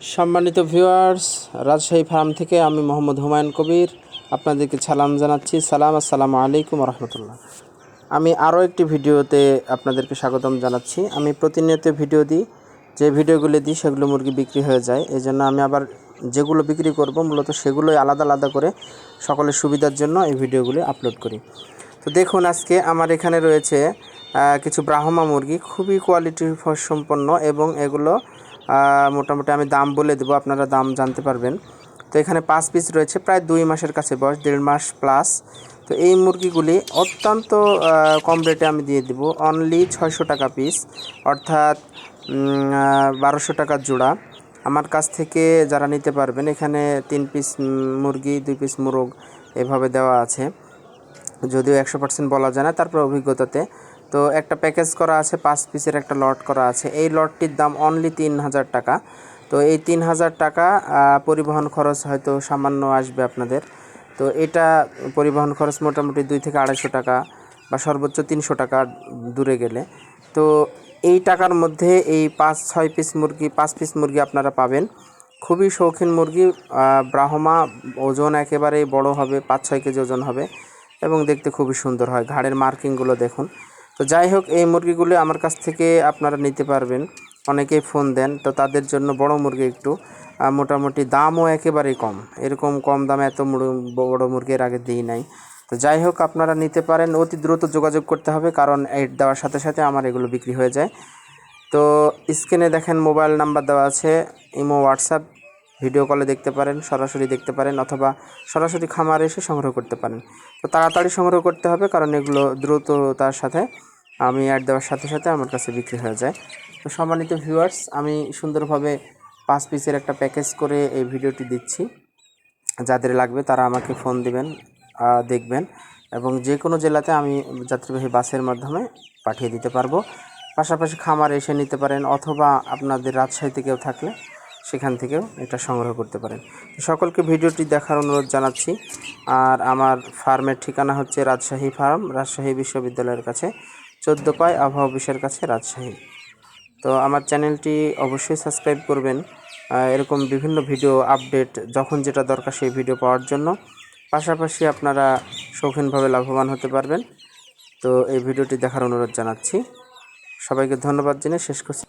সম্মানিত viewers, Rajshahi farm থেকে আমি মোহাম্মদ হুমায়ুন কবির আপনাদেরকে সালাম জানাচ্ছি। সালাম, আসসালামু আলাইকুম রহমতুল্লাহ আমি আরও একটি ভিডিওতে আপনাদেরকে স্বাগতম জানাচ্ছি। আমি প্রতিনিয়ত ভিডিও দিই, যে ভিডিওগুলি দিই সেগুলো মুরগি বিক্রি হয়ে যায়। এই জন্য আমি আবার যেগুলো বিক্রি করব, মূলত সেগুলোই আলাদা আলাদা করে সকলের সুবিধার জন্য এই ভিডিওগুলি আপলোড করি। তো দেখুন, আজকে আমার এখানে রয়েছে কিছু ব্রাহ্মা মুরগি, খুবই কোয়ালিটি সম্পন্ন এবং এগুলো মোটামুটি আমি দাম বলে দেবো, আপনারা দাম জানতে পারবেন। তো এখানে পাঁচ পিস রয়েছে, প্রায় দুই মাসের কাছে বয়স, দেড় মাস প্লাস তো এই মুরগিগুলি অত্যন্ত কম রেটে আমি দিয়ে দেব অনলি ছয়শো টাকা পিস অর্থাৎ বারোশো টাকার জোড়া। আমার কাছ থেকে যারা নিতে পারবেন, এখানে তিন পিস মুরগি, দুই পিস মুরগ এভাবে দেওয়া আছে। যদিও একশো পার্সেন্ট বলা যায় না, তারপর অভিজ্ঞতাতে। তো একটা প্যাকেজ করা আছে, পাঁচ পিসের একটা লট করা আছে। এই লটটির দাম অনলি তিন হাজার টাকা। তো এই তিন হাজার টাকা পরিবহন খরচ হয়তো সামান্য আসবে আপনাদের। তো এটা পরিবহন খরচ মোটামুটি দুই থেকে আড়াইশো টাকা বা সর্বোচ্চ তিনশো টাকা দূরে গেলে। তো এই টাকার মধ্যে এই পাঁচ, ছয় পিস মুরগি, পাঁচ পিস মুরগি আপনারা পাবেন। খুবই শৌখিন মুরগি ব্রাহ্মা, ওজন একেবারেই বড় হবে, পাঁচ, ছয় কেজি ওজন হবে এবং দেখতে খুবই সুন্দর হয়। ঘাড়ের মার্কিংগুলো দেখুন। তো যাই হোক, এই মুরগিগুলো আমার কাছ থেকে আপনারা নিতে পারবেন। অনেকেই ফোন দেন, তো তাদের জন্য বড় মুরগি একটু। মোটামুটি দামও একেবারেই কম। এরকম কম দামে এত বড় মুরগি এর আগে দিই নাই। তো যাই হোক, আপনারা নিতে পারেন। অতি দ্রুত যোগাযোগ করতে হবে, কারণ এড দেওয়ার সাথে সাথে আমার এগুলো বিক্রি হয়ে যায়। তো স্ক্রিনে দেখেন মোবাইল নাম্বার দেওয়া আছে, ইমো, হোয়াটসঅ্যাপ। ভিডিও কলে দেখতে পারেন, সরাসরি দেখতে পারেন অথবা সরাসরি খামারে এসে সংগ্রহ করতে পারেন। তো তাড়াতাড়ি সংগ্রহ করতে হবে কারণ এগুলো দ্রুততার সাথে, আমি অ্যাড দেওয়ার সাথে সাথে আমার কাছে বিক্রি হয়ে যায়। তো সম্মানিত ভিউয়ার্স, আমি সুন্দরভাবে পাঁচ পিসের একটা প্যাকেজ করে এই ভিডিওটি দিচ্ছি। যাদের লাগবে তারা আমাকে ফোন দিবেন দেখবেন এবং যে কোনো জেলাতে আমি যাত্রীবাহী বাসের মাধ্যমে পাঠিয়ে দিতে পারব। পাশাপাশি খামারে এসে নিতে পারেন অথবা আপনাদের রাজশাহীতে কেউ থাকলে সেখান থেকেও এটা সংগ্রহ করতে পারেন। সকলকে ভিডিওটি দেখার অনুরোধ জানাচ্ছি। আর আমার ফার্মের ঠিকানা হচ্ছে রাজশাহী ফার্ম, রাজশাহী বিশ্ববিদ্যালয়ের কাছে, চোদ্দ পায় আবহাওয়া অফিসের কাছে রাজশাহী। তো আমার চ্যানেলটি অবশ্যই সাবস্ক্রাইব করবেন। এরকম বিভিন্ন ভিডিও আপডেট, যখন যেটা দরকার সেই ভিডিও পাওয়ার জন্য। পাশাপাশি আপনারা শৌখিনভাবে লাভবান হতে পারবেন। তো এই ভিডিওটি দেখার অনুরোধ জানাচ্ছি। সবাইকে ধন্যবাদ জেনে শেষ করছি।